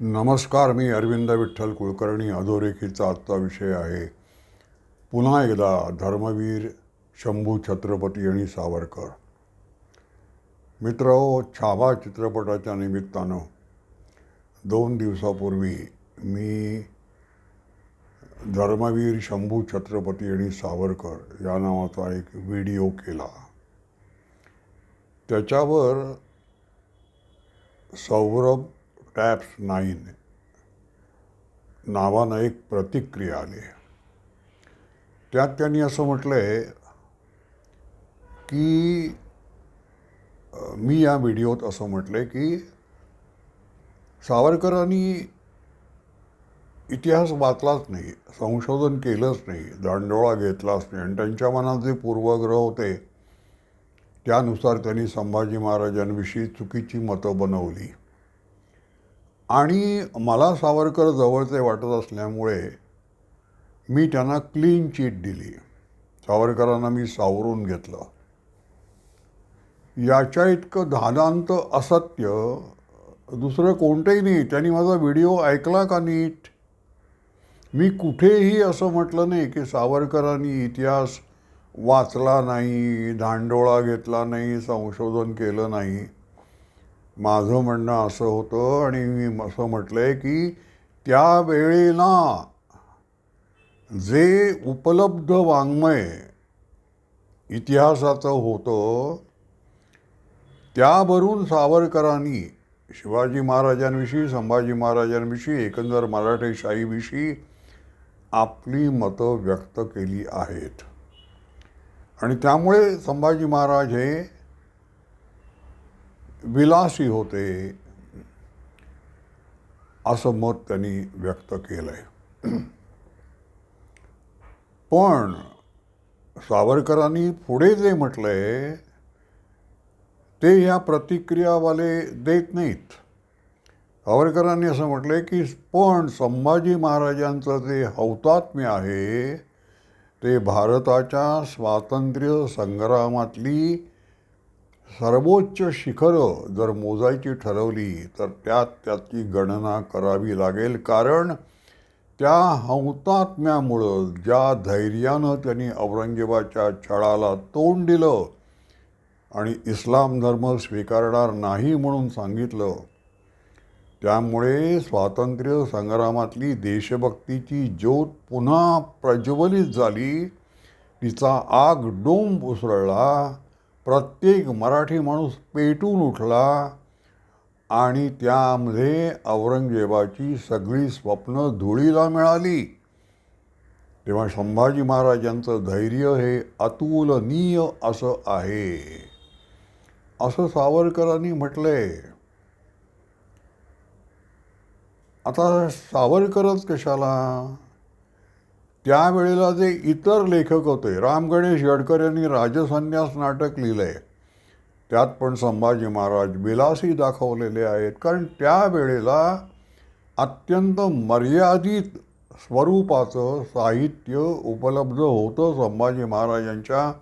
नमस्कार मी अरविंद विठ्ठल कुलकर्णी अधोरेखीचा आजचा विषय आहे. पुन्हा एकदा धर्मवीर शंभू छत्रपती आणि सावरकर. मित्र छावा चित्रपटाच्या निमित्तानं दोन दिवसापूर्वी मी धर्मवीर शंभू छत्रपती आणि सावरकर या नावाचा एक व्हिडिओ केला. त्याच्यावर सौरभ टॅप्स नाईन नावानं एक प्रतिक्रिया आली त्यात त्यांनी असं म्हटलं आहे की मी या व्हिडिओत असं म्हटलं आहे की सावरकरांनी इतिहास वाचलाच नाही संशोधन केलंच नाही दांडोळा घेतलाच नाही आणि त्यांच्या मनात जे पूर्वग्रह होते त्यानुसार त्यांनी संभाजी महाराजांविषयी चुकीची मतं बनवली. आणि मला सावरकर जवळचे वाटत असल्यामुळे मी त्यांना क्लीन चीट दिली. सावरकरांना मी सावरून घेतलं. याच्या इतकं धादांत असत्य दुसरं कोणतंही नाही. त्यांनी माझा व्हिडिओ ऐकला का नीट? मी कुठेही असं म्हटलं नाही की सावरकरांनी इतिहास वाचला नाही धांडोळा घेतला नाही संशोधन केलं नाही. माझं म्हणणं असं होतं आणि मी असं म्हटलं आहे की त्यावेळेला जे उपलब्ध वाङ्मय इतिहासाचं होतं त्यावरून सावरकरांनी शिवाजी महाराजांविषयी संभाजी महाराजांविषयी एकंदर मराठेशाहीविषयी आपली मतं व्यक्त केली आहेत. आणि त्यामुळे संभाजी महाराज हे विलासी होते असं मत त्यांनी व्यक्त केलं आहे पण सावरकरांनी पुढे जे म्हटलं आहे ते ह्या प्रतिक्रियावाले देत नाहीत. सावरकरांनी असं म्हटलं आहे की पण संभाजी महाराजांचं जे हौतात्म्य आहे ते भारताच्या स्वातंत्र्य संग्रामातली सर्वोच्च शिखरं जर मोजायची ठरवली तर त्यात त्याची गणना करावी लागेल. कारण त्या हौतात्म्यामुळं ज्या धैर्यानं त्यांनी औरंगजेबाच्या छळाला तोंड दिलं आणि इस्लाम धर्म स्वीकारणार नाही म्हणून सांगितलं त्यामुळे स्वातंत्र्य संग्रामातली देशभक्तीची ज्योत पुन्हा प्रज्वलित झाली. तिचा आग डोंब उसळला. प्रत्येक मराठी माणूस पेटून उठला आणि त्यामध्ये औरंगजेबाची सगळी स्वप्न धुळीला मिळाली. तेव्हा संभाजी महाराजांचं धैर्य हे अतुलनीय असं आहे. असं सावरकरांनी म्हटलंय. आता सावरकरच कशाला? त्यावेळेला जे इतर लेखक होते राम गणेश गडकर यांनी राजसन्यास नाटक लिहिलं आहे त्यात पण संभाजी महाराज विलासी दाखवलेले आहेत. कारण त्यावेळेला अत्यंत मर्यादित स्वरूपाचं साहित्य उपलब्ध होतं संभाजी महाराजांच्या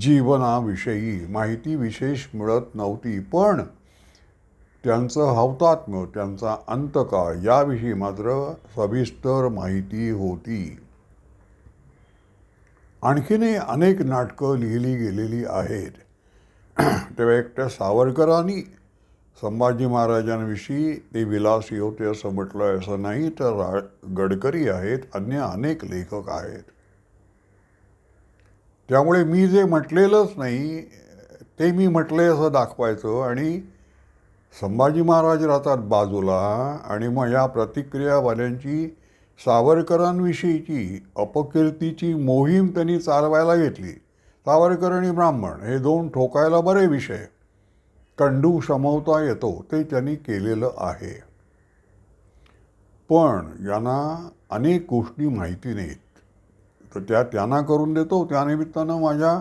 जीवनाविषयी. माहिती विशेष मिळत नव्हती पण त्यांचं हौतात्म्य त्यांचा अंतकाळ याविषयी मात्र सविस्तर माहिती होती. आणखीनही अनेक नाटकं लिहिली गेलेली आहेत. तेव्हा एकट्या सावरकरांनी संभाजी महाराजांविषयी ते विलासी होते असं म्हटलं आहे असं नाही तर रा गडकरी आहेत अन्य अनेक लेखक आहेत. त्यामुळे मी जे म्हटलेलंच नाही ते मी म्हटले असं दाखवायचं आणि संभाजी महाराज राहतात बाजूला आणि मग या प्रतिक्रियावाल्यांची सावरकरांविषयीची अपकीर्तीची मोहीम त्यांनी चालवायला घेतली. सावरकर आणि ब्राह्मण हे दोन ठोकायला बरे विषय. कंडू शमवता येतो ते त्यांनी केलेलं आहे. पण यांना अनेक गोष्टी माहिती नाहीत. तर त्या त्यांना करून देतो त्यानिमित्तानं माझ्या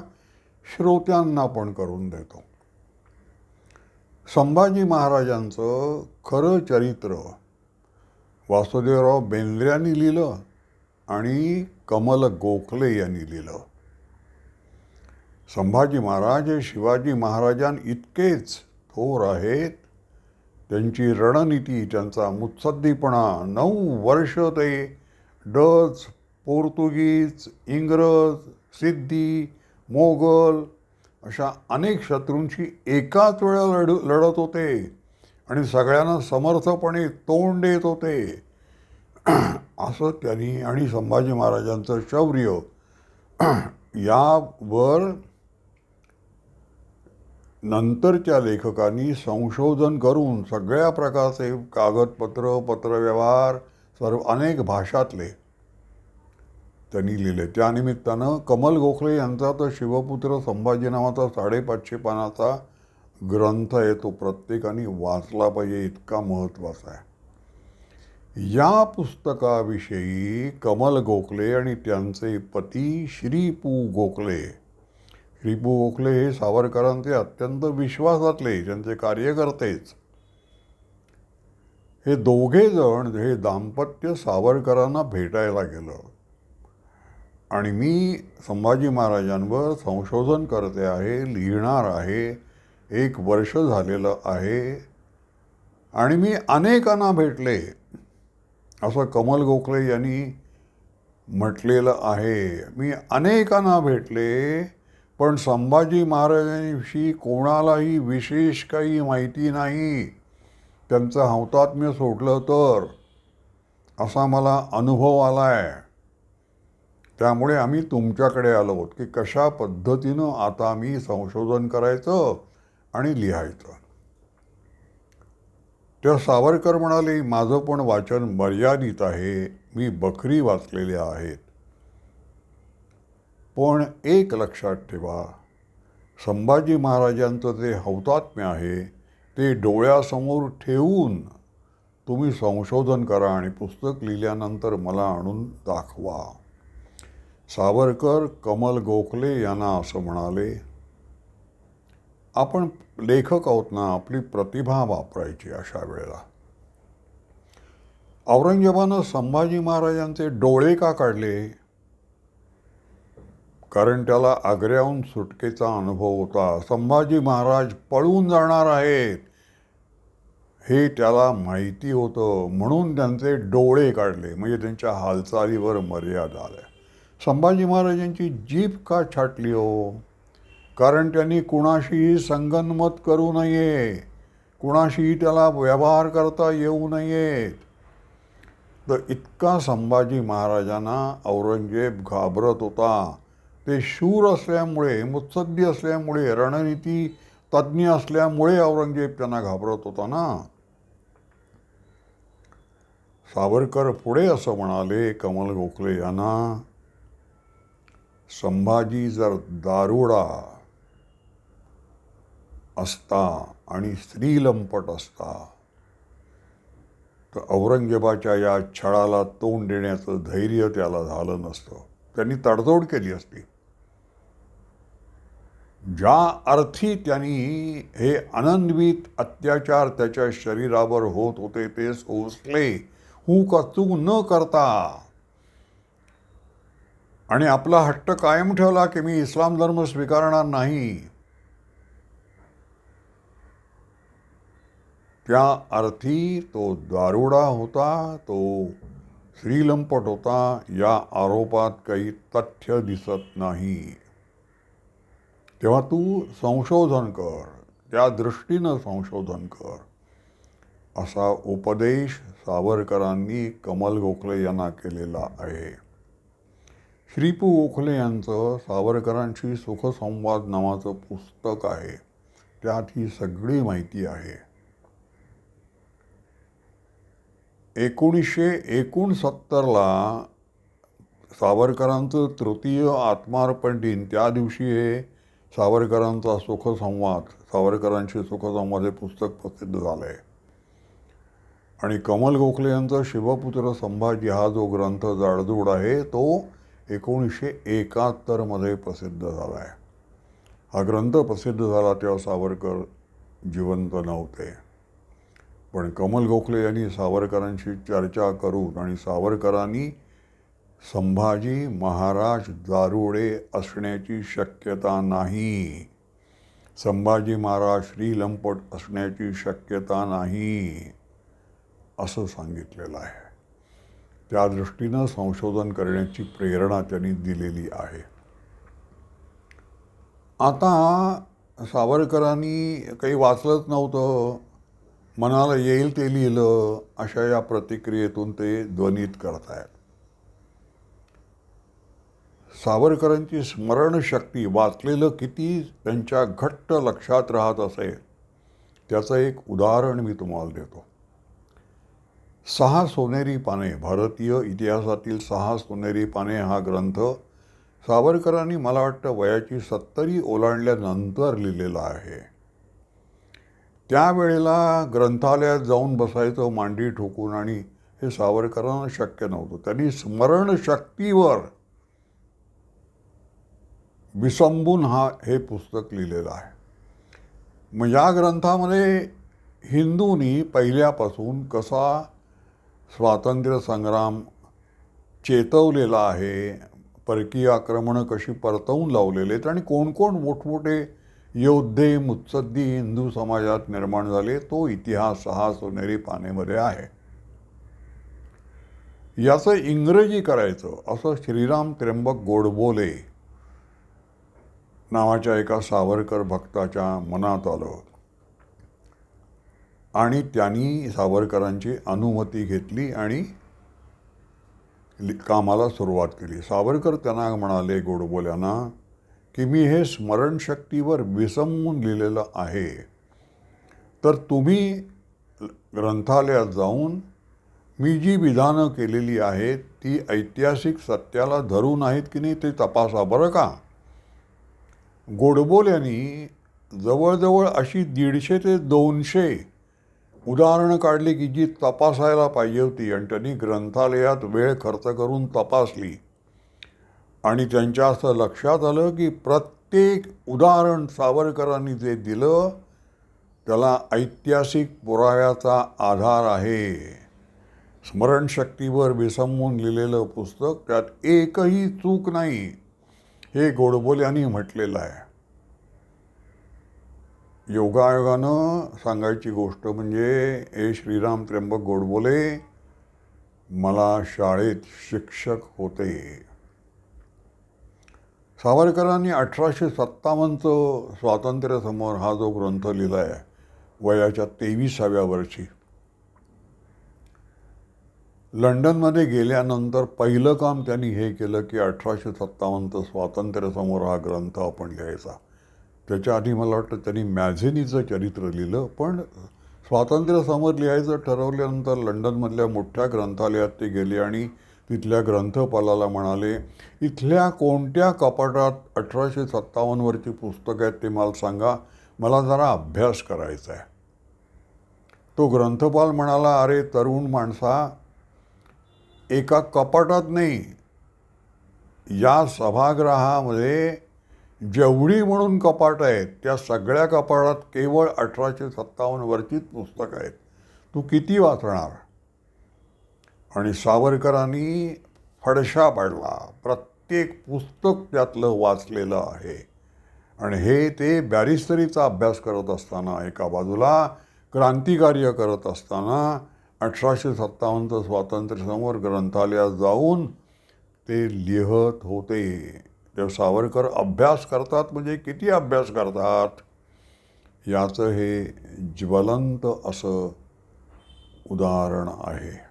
श्रोत्यांना पण करून देतो. संभाजी महाराजांचं खरं चरित्र वासुदेवराव बेंद्र्यांनी लिहिलं आणि कमल गोखले यांनी लिहिलं. संभाजी महाराज हे शिवाजी महाराजांइतकेच थोर आहेत. त्यांची रणनीती त्यांचा मुत्सद्दीपणा नऊ वर्ष ते डच पोर्तुगीज इंग्रज सिद्धी मोगल अशा अनेक शत्रूंशी एकाच वेळा लढ लढत होते. आणि सगळ्यांना समर्थपणे तोंड देत होते असं त्यांनी आणि संभाजी महाराजांचं शौर्य यावर नंतरच्या लेखकांनी संशोधन करून सगळ्या प्रकारचे कागदपत्र पत्रव्यवहार सर्व अनेक भाषातले त्यांनी लिहिले. त्यानिमित्तानं कमल गोखले यांचा तर शिवपुत्र संभाजी नावाचा साडेपाचशे पानाचा ग्रंथ आहे तो प्रत्येकाने वाचला पाहिजे इतका महत्त्वाचा आहे. या पुस्तकाविषयी कमल गोखले आणि त्यांचे पती श्री पू गोखले. श्री पू गोखले हे सावरकरांचे अत्यंत विश्वासातले त्यांचे कार्यकर्तेच. हे दोघे जण हे दाम्पत्य सावरकरांना भेटायला गेलं. आणि मी संभाजी महाराजांवर संशोधन करते आहे लिहिणार आहे एक वर्ष झालेलं आहे आणि मी अनेकांना भेटले. असं कमल गोखले यांनी म्हटलेलं आहे. मी अनेकांना भेटले पण संभाजी महाराजांविषयी कोणालाही विशेष काही माहिती नाही. त्यांचं हौतात्म्य सोडलं तर असा मला अनुभव आला आहे त्यामुळे आम्ही तुमच्याकडे आलो आहोत की कशा पद्धतीनं आता मी संशोधन करायचं? आणि लिहायचं. तेव्हा सावरकर म्हणाले माझं पण वाचन मर्यादित आहे. मी बकरी वाचलेल्या आहेत. पण एक लक्षात ठेवा. संभाजी महाराजांचं जे हौतात्म्य आहे ते डोळ्यासमोर ठेवून तुम्ही संशोधन करा आणि पुस्तक लिहिल्यानंतर मला आणून दाखवा. सावरकर कमल गोखले यांना असं म्हणाले आपण लेखक आहोत ना आपली प्रतिभा वापरायची अशा वेळेला. औरंगजेबानं संभाजी महाराजांचे डोळे का काढले? कारण त्याला आग्र्याहून सुटकेचा अनुभव होता. संभाजी महाराज पळून जाणार आहेत हे त्याला माहिती होतं. म्हणून त्यांचे डोळे काढले म्हणजे त्यांच्या हालचालीवर मर्यादा आल्या. संभाजी महाराजांची जीभ का छाटली हो? कारण त्यांनी कुणाशीही संगनमत करू नये. कुणाशीही त्याला व्यवहार करता येऊ नयेत तर इतका संभाजी महाराजांना औरंगजेब घाबरत होता. ते शूर असल्यामुळे मुत्सद्दी असल्यामुळे रणनीती तज्ज्ञ असल्यामुळे औरंगजेब त्यांना घाबरत होता ना? सावरकर पुढे असं म्हणाले कमल गोखले यांना संभाजी जर दारुडा असता आणि स्त्री लंपट असता तर औरंगजेबाच्या या छळाला तोंड देण्याचं धैर्य त्याला झालं नसतं. त्यांनी तडजोड केली असती. ज्या अर्थी त्यांनी हे अनन्वित अत्याचार त्याच्या शरीरावर होत होते ते सोसले. हू कचू न करता. आणि आपला हट्ट कायम ठेवला की मी इस्लाम धर्म स्वीकारणार नाही. त्या अर्थी तो दारुडा होता तो श्रीलंपट होता या आरोपात काही तथ्य दिसत नाही? तेव्हा तू संशोधन कर त्या दृष्टीनं संशोधन कर. असा उपदेश सावरकरांनी कमल गोखले यांना केलेला आहे. श्रीपू गोखले यांचं सावरकरांशी सुखसंवाद नावाचं पुस्तक आहे. त्यात ही सगळी माहिती आहे. एकोणीसशे एकोणसत्तरला सावरकरांचं तृतीय आत्मार्पण दिन. त्या दिवशी हे सावरकरांचा सुखसंवाद सावरकरांशी सुखसंवाद हे पुस्तक प्रसिद्ध झालं आहे आणि कमल गोखले यांचा शिवपुत्र संभाजी हा जो ग्रंथ जाडजूड आहे तो एकोणीसशे एकाहत्तरमध्ये प्रसिद्ध झाला आहे हा ग्रंथ प्रसिद्ध झाला तेव्हा सावरकर जिवंत नव्हते. पण कमल गोखले यांनी सावरकरांशी चर्चा करून आणि सावरकरांनी संभाजी महाराज दारुडे असण्याची शक्यता नाही. संभाजी महाराज श्रीलंपट असण्याची शक्यता नाही असं सांगितलेलं आहे. त्या दृष्टीनं संशोधन करण्याची प्रेरणा त्यांनी दिलेली आहे. आता सावरकरांनी काही वाचलंच नव्हतं. मनाला येईल ते लिहिलं अशा या प्रतिक्रियेतून ते ध्वनित करतायत. सावरकरांची स्मरणशक्ती वाचलेलं किती त्यांच्या घट्ट लक्षात राहत असेल त्याचं एक उदाहरण मी तुम्हाला देतो. सहा सोनेरी पाने भारतीय इतिहासातील सहा सोनेरी पाने हा ग्रंथ सावरकरांनी मला वाटतं वयाची सत्तरी ओलांडल्यानंतर लिहिलेला आहे. त्यावेळेला ग्रंथालयात जाऊन बसायचं मांडी ठोकून आणि हे सावरकरांना शक्य नव्हतं. त्यांनी स्मरणशक्तीवर विसंबून हा हे पुस्तक लिहिलेलं आहे. मग या ग्रंथामध्ये हिंदूंनी पहिल्यापासून कसा स्वातंत्र्य संग्राम चेतवलेला आहे परकीय आक्रमणं कशी परतवून लावलेले आहेत आणि कोण कोण मोठमोठे योद्धे मुत्सद्दी हिंदू समाजात निर्माण झाले तो इतिहास हा सोनेरी पानेमध्ये आहे. याचं इंग्रजी करायचं असं श्रीराम त्र्यंबक गोडबोले नावाच्या एका सावरकर भक्ताच्या मनात आलं. आणि त्यांनी सावरकरांची अनुमती घेतली आणि कामाला सुरुवात केली. सावरकर त्यांना म्हणाले गोडबोल्यांना की मी हे स्मरणशक्तीवर विसंबून लिहिलेलं आहे. तर तुम्ही ग्रंथालयात जाऊन मी जी विधानं केलेली आहेत ती ऐतिहासिक सत्याला धरून आहेत की नाही ते तपासा बरं का? गोडबोल्यांनी जवळजवळ अशी दीडशे ते दोनशे उदाहरणं काढली की जी तपासायला पाहिजे होती आणि त्यांनी ग्रंथालयात वेळ खर्च करून तपासली. आणि त्यांच्या असं लक्षात आलं की प्रत्येक उदाहरण सावरकरांनी जे दिलं त्याला ऐतिहासिक पुराव्याचा आधार आहे. स्मरणशक्तीवर विसंबून लिहिलेलं पुस्तक त्यात एकही चूक नाही हे गोडबोल यांनी म्हटलेलं आहे. योगायोगानं सांगायची गोष्ट म्हणजे हे श्रीराम त्र्यंबक गोडबोले मला शाळेत शिक्षक होते. सावरकरांनी अठराशे सत्तावन्नचं स्वातंत्र्यासमोर हा जो ग्रंथ लिहिला आहे वयाच्या तेविसाव्या वर्षी. लंडनमध्ये गेल्यानंतर पहिलं काम त्यांनी हे केलं की अठराशे सत्तावन्नचं स्वातंत्र्य समोर हा ग्रंथ आपण लिहायचा. त्याच्या आधी मला वाटतं त्यांनी मॅझिनीचं चरित्र लिहिलं पण स्वातंत्र्य समोर लिहायचं ठरवल्यानंतर लंडनमधल्या मोठ्या ग्रंथालयात ते गेले आणि तिथल्या ग्रंथपालाला म्हणाले इथल्या कोणत्या कपाटात अठराशे सत्तावन्नवरची पुस्तकं आहेत ते मला सांगा. मला जरा अभ्यास करायचा आहे. तो ग्रंथपाल म्हणाला अरे तरुण माणसा एका कपाटात नाही. या सभागृहामध्ये जेवढी म्हणून कपाट आहेत त्या सगळ्या कपाटात केवळ अठराशे सत्तावन्नवरचीच पुस्तकं आहेत. तू किती वाचणार? आणि सावरकरांनी फडशा पाडला. प्रत्येक पुस्तक त्यातलं वाचलेलं आहे. आणि हे ते बॅरिस्टरीचा अभ्यास करत असताना एका बाजूला क्रांतिकार्य करत असताना अठराशे सत्तावन्नचं स्वातंत्र्यसमोर ग्रंथालयात जाऊन ते लिहत होते. तेव्हा सावरकर अभ्यास करतात म्हणजे किती अभ्यास करतात? याचं हे ज्वलंत असं उदाहरण आहे.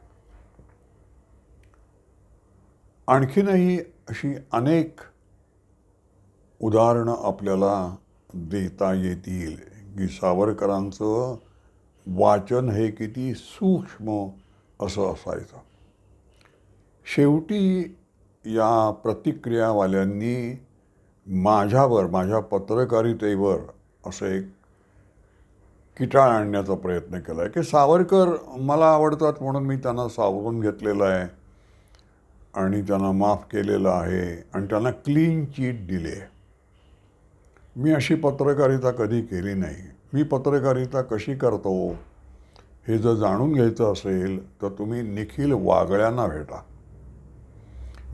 आणखीनही अशी अनेक उदाहरणं आपल्याला देता येतील. की सावरकरांचं वाचन हे किती सूक्ष्म असं असायचं. शेवटी या प्रतिक्रियावाल्यांनी माझ्यावर माझ्या पत्रकारितेवर असं एक किटाळ आणण्याचा प्रयत्न केला आहे की सावरकर मला आवडतात म्हणून मी त्यांना सावरून घेतलेलं आहे. आणि त्यांना माफ केलेलं आहे आणि त्यांना क्लीन चीट दिली आहे. मी अशी पत्रकारिता कधी केली नाही. मी पत्रकारिता कशी करतो हे जर जाणून घ्यायचं असेल तर तुम्ही निखिल वागळ्यांना भेटा.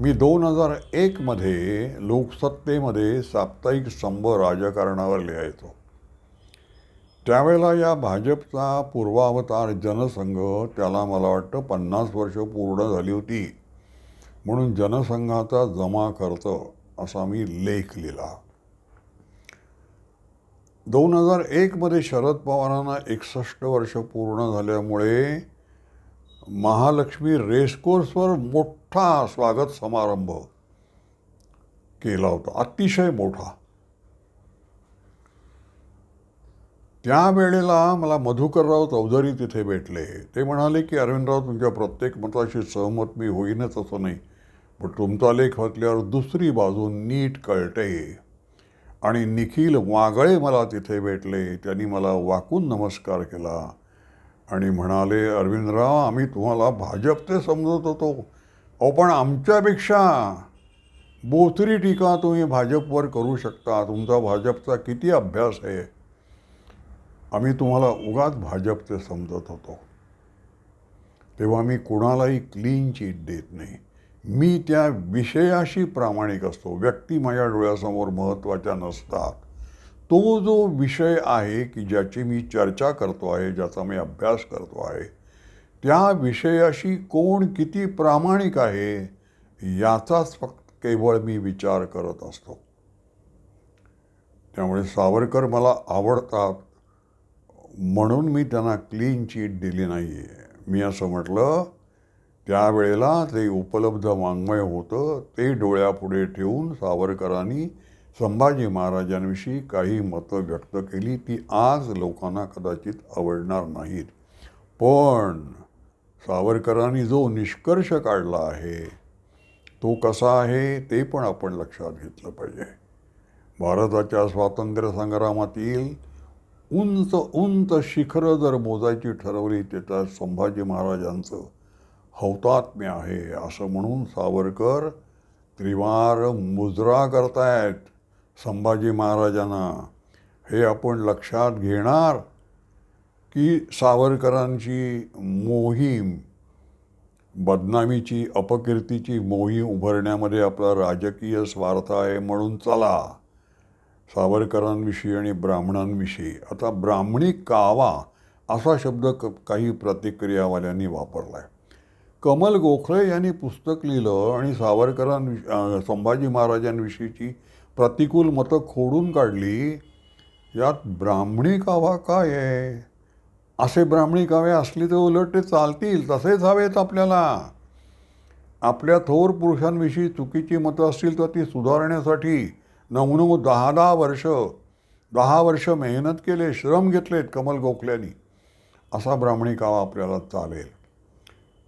मी दोन हजार एकमध्ये लोकसत्तेमध्ये साप्ताहिक स्तंभ राजकारणावर लिहायचो. त्यावेळेला या भाजपचा पूर्वावतार जनसंघ त्याला मला वाटतं पन्नास वर्ष पूर्ण झाली होती. म्हणून जनसंघाचा जमा खर्च असा मी लेख लिहिला. दोन हजार एकमध्ये शरद पवारांना एकसष्ट वर्ष पूर्ण झाल्यामुळे महालक्ष्मी रेसकोर्सवर मोठा स्वागत समारंभ केला होता. अतिशय मोठा. त्यावेळेला मला मधुकरराव चौधरी तिथे भेटले. ते म्हणाले की अरविंदराव तुमच्या प्रत्येक मताशी सहमत मी होईनच असं नाही. पण तुमचा लेख वाचल्यावर दुसरी बाजू नीट कळते. आणि निखिल वागळे मला तिथे भेटले. त्यांनी मला वाकून नमस्कार केला. आणि म्हणाले अरविंदराव आम्ही तुम्हाला भाजपचे समजत होतो. अहो पण आमच्यापेक्षा बोथरी टीका तुम्ही भाजपवर करू शकता. तुमचा भाजपचा किती अभ्यास आहे? आम्ही तुम्हाला उगाच भाजपचे समजत होतो. तेव्हा मी कुणालाही क्लीन चीट देत नाही. मी त्या विषयाशी प्रामाणिक असतो. व्यक्ती माझ्या डोळ्यासमोर महत्त्वाच्या नसतात. तो जो विषय आहे की ज्याची मी चर्चा करतो आहे ज्याचा मी अभ्यास करतो आहे त्या विषयाशी कोण किती प्रामाणिक आहे याचाच फक्त केवळ मी विचार करत असतो. त्यामुळे सावरकर मला आवडतात. म्हणून मी त्यांना क्लीन चीट दिली नाही आहे मी असं म्हटलं त्यावेळेला ते उपलब्ध वाङ्मय होतं ते डोळ्यापुढे ठेवून सावरकरांनी संभाजी महाराजांविषयी काही मतं व्यक्त केली ती आज लोकांना कदाचित आवडणार नाहीत. पण सावरकरांनी जो निष्कर्ष काढला आहे तो कसा आहे ते पण आपण लक्षात घेतलं पाहिजे. भारताच्या स्वातंत्र्य संग्रामातील उंच उंच शिखरं जर मोजायची ठरवली तर संभाजी महाराजांचं हौतात्म्य आहे असं म्हणून सावरकर त्रिवार मुजरा करतायत. संभाजी महाराजांना. हे आपण लक्षात घेणार की सावरकरांची मोहीम बदनामीची अपकीर्तीची मोहीम उभारण्यामध्ये आपला राजकीय स्वार्थ आहे म्हणून चला. सावरकरांविषयी आणि ब्राह्मणांविषयी. आता ब्राह्मणी कावा असा शब्द क काही प्रतिक्रियावाल्यांनी वापरला आहे कमल गोखले यांनी पुस्तक लिहिलं आणि सावरकरांविष संभाजी महाराजांविषयीची प्रतिकूल मतं खोडून काढली. यात ब्राह्मणी कावा काय आहे? असे ब्राह्मणी कावे असली तर उलट ते चालतील तसेच हवेत आपल्याला. आपल्या थोर पुरुषांविषयी चुकीची मतं असतील तर ती सुधारण्यासाठी नऊ दहा दहा वर्ष दहा वर्ष मेहनत केले श्रम घेतलेत कमल गोखल्यांनी असा ब्राह्मणी कावा आपल्याला चालेल.